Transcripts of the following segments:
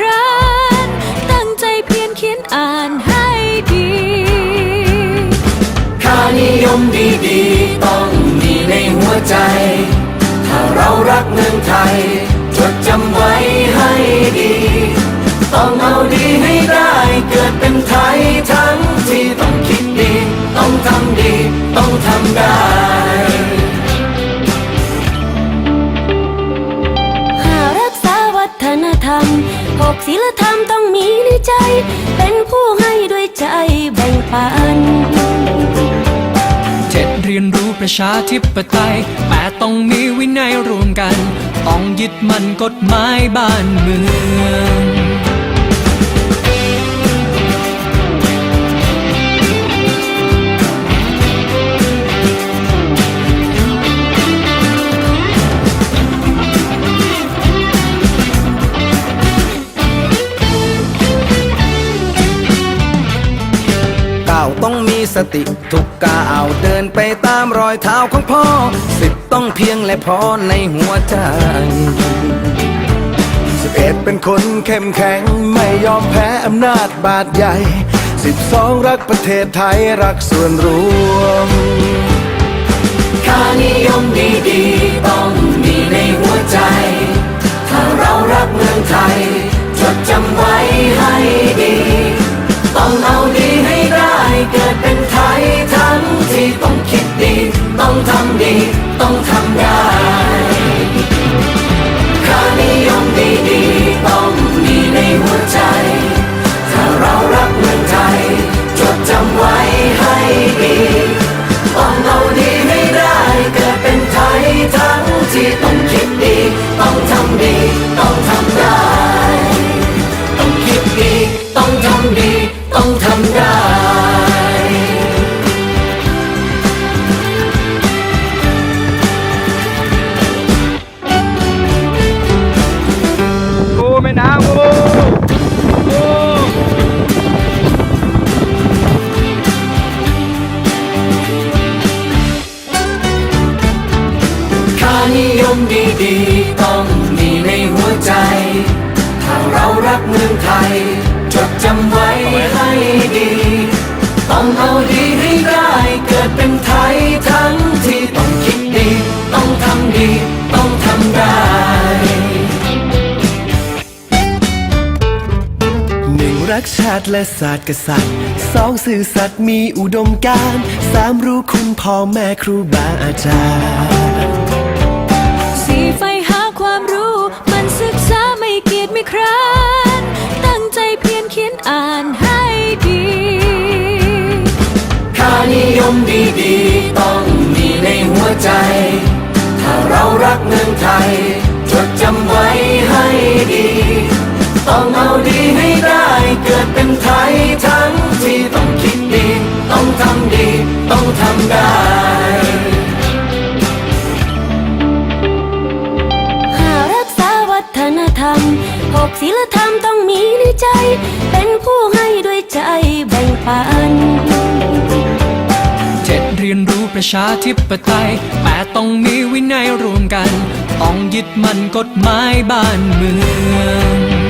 คร้านตั้งใจเพียรเขียนอ่านให้ดีค่านิยมดีๆ ต้องมีในหัวใจ ถ้าเรารักเมืองไทย จดจำไว้ให้ดี ต้องเอาดีให้ได้เกิดเป็นไทยทั้งที่ต้องคิดดี ต้องทำดี ต้องทำ ประชาธิปไตยแต่ต้องมีวินัยรวมกัน ต้องยึดมั่นกฎหมายบ้านเมือง สติทุกก้าวเดินไปตามรอยเท้าของพ่อ สิบต้องเพียงและพอในหัวใจสิบเอ็ดเป็นคนเข้มแข็งไม่ยอมแพ้อำนาจบาดใหญ่สิบสองรักประเทศไทยรักส่วนรวมค่านิยมดีๆต้องมีในหัวใจ ถ้าเรารักเมืองไทย จดจำไว้ให้ดี ต้องเอาดีให้ เกิดเป็นไทยทั้งที่ต้องคิดดี ต้องทำดี โชาติและศาสตร์กษัตริย์สองสื่อสัตย์มีอุดมการณ์สามรู้คุณพ่อแม่ครูบาอาจารย์สี่ไฟหาความรู้ มันศึกษาไม่เกียจไม่คร้านตั้งใจเพียรเขียนอ่านให้ดีค่านิยมดีๆ ต้องมีในหัวใจ ถ้าเรารักเมืองไทย จดจำไว้ให้ดี ต้องเอาดีให้ได้เกิดเป็นไทยทั้งที่ต้องคิดดี ต้องทำดี ต้องทำได้หารักษาวัฒนธรรมหกศีลธรรมต้องมีในใจ เป็นผู้ให้ด้วยใจแบ่งปันเจ็ดเรียนรู้ประชาธิปไตยแปดต้องมีวินัยรวมกัน ต้องยึดมั่นกฎหมายบ้านเมือง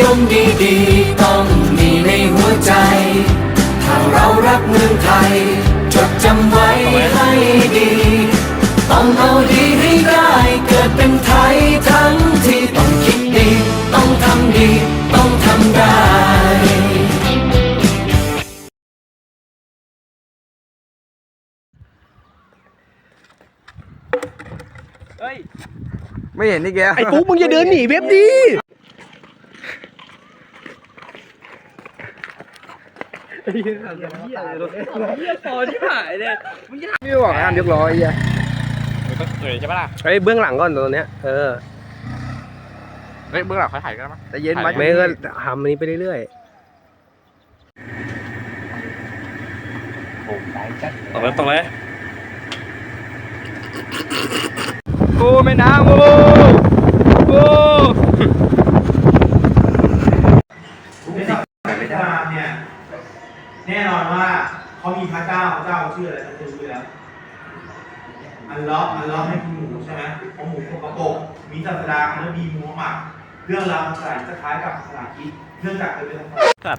ยมดีๆต้องมีในหัวใจ ถ้าเรารักเมืองไทย จดจำไว้ให้ดี ต้องเอาดีให้ได้เกิดเป็นไทยทั้งที่ต้องคิดดี ต้องทำดี ต้องทำได้เฮ้ยไม่เห็นนี่แก ไอ้ปุ๊กมึงอย่าเดินหนีเว็บดิ ไม่บอกงานเรียบร้อยไอ้เหี้ยเฮ้ยเบื้องหลังก่อนตรงเนี้ยเออเฮ้ยเบื้องหลังเขาถ่ายกันมั้ยแต่เย็นมาไม่ก็ทำอันนี้ไปเรื่อยตกเลยตกเลยโอ้แม่น้ำโอ้โอ้ ในศาสนาอิสลามเนี่ยแน่นอนว่าเขามีพระเจ้าพระเจ้าเขา ชื่ออะไรเราจะรู้อยู่แล้วอัลเลอฮ์อัลเลอฮ์ให้กินหมูใช่ไหมเพราะหมูสกปรกมีศาสดาอันนบีมูฮัมหมัดเรื่องราวต่างๆจะคล้ายกับศาสนาคริสต์เนื่องจากเคยเป็นศาสนา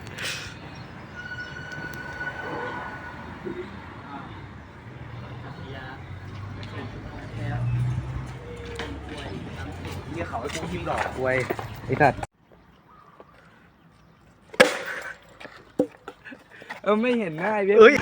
ไว้ไอ้สัตว์เออไม่เห็นหน้าไอ้เว็บๆเอ้ย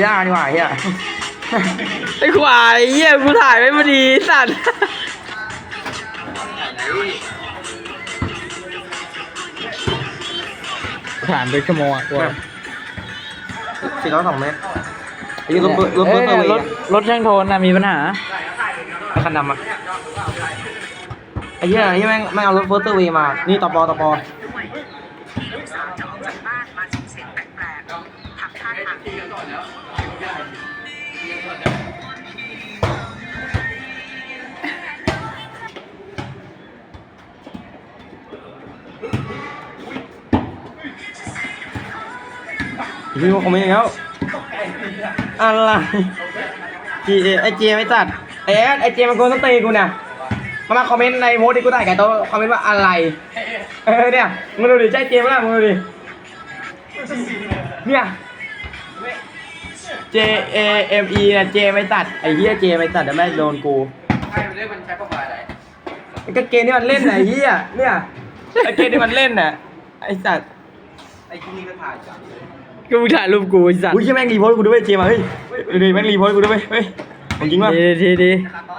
ไอ้บีด้านี่หว่าเฮียไอ้ควายเฮียกูถ่ายไว้พอดีสัตว์ผ่านไปชั่วโมงอะตัวสี่ร้อยสองเมตรไอ้รถรถรถรถรถรถช่างโทนนะมีปัญหาคันดำอะไอ้เหี้ยไอ้เหี้ยแม่งแม่งเอารถเฟิร์สเตอร์เวย์มา นี่ต่อปอต่อปอ พี่ว่าคอมเมนต์แล้วอะไรจีไอเจไม่ตัดไอแอดไอเจมันโกนต้นตีกูเนี่ยมันมาคอมเมนต์ในโพสต์ที่กูถ่ายกับโตคอมเมนต์ว่าอะไรเออเนี่ยมึงดูดิใช่เจมั้ยล่ะมึงดูดิเนี่ย J A M E เนี่ยเจไม่ตัดไอเฮียเจไม่ตัดแต่แม่โดนกูใครมันเล่นมันใช้ประมาณอะไรก็เกมที่มันเล่นไอ้เฮียเนี่ยไอเกมที่มันเล่นน่ะไอสัตว์กูถ่าย รูปกูไอ้สัตว์อุ้ยแม่งรีโพสต์กูด้วยเจมาเฮ้ยดูดิแม่งรีโพสต์กูด้วยเฮ้ยของจริงป่ะ ดีดีดีไ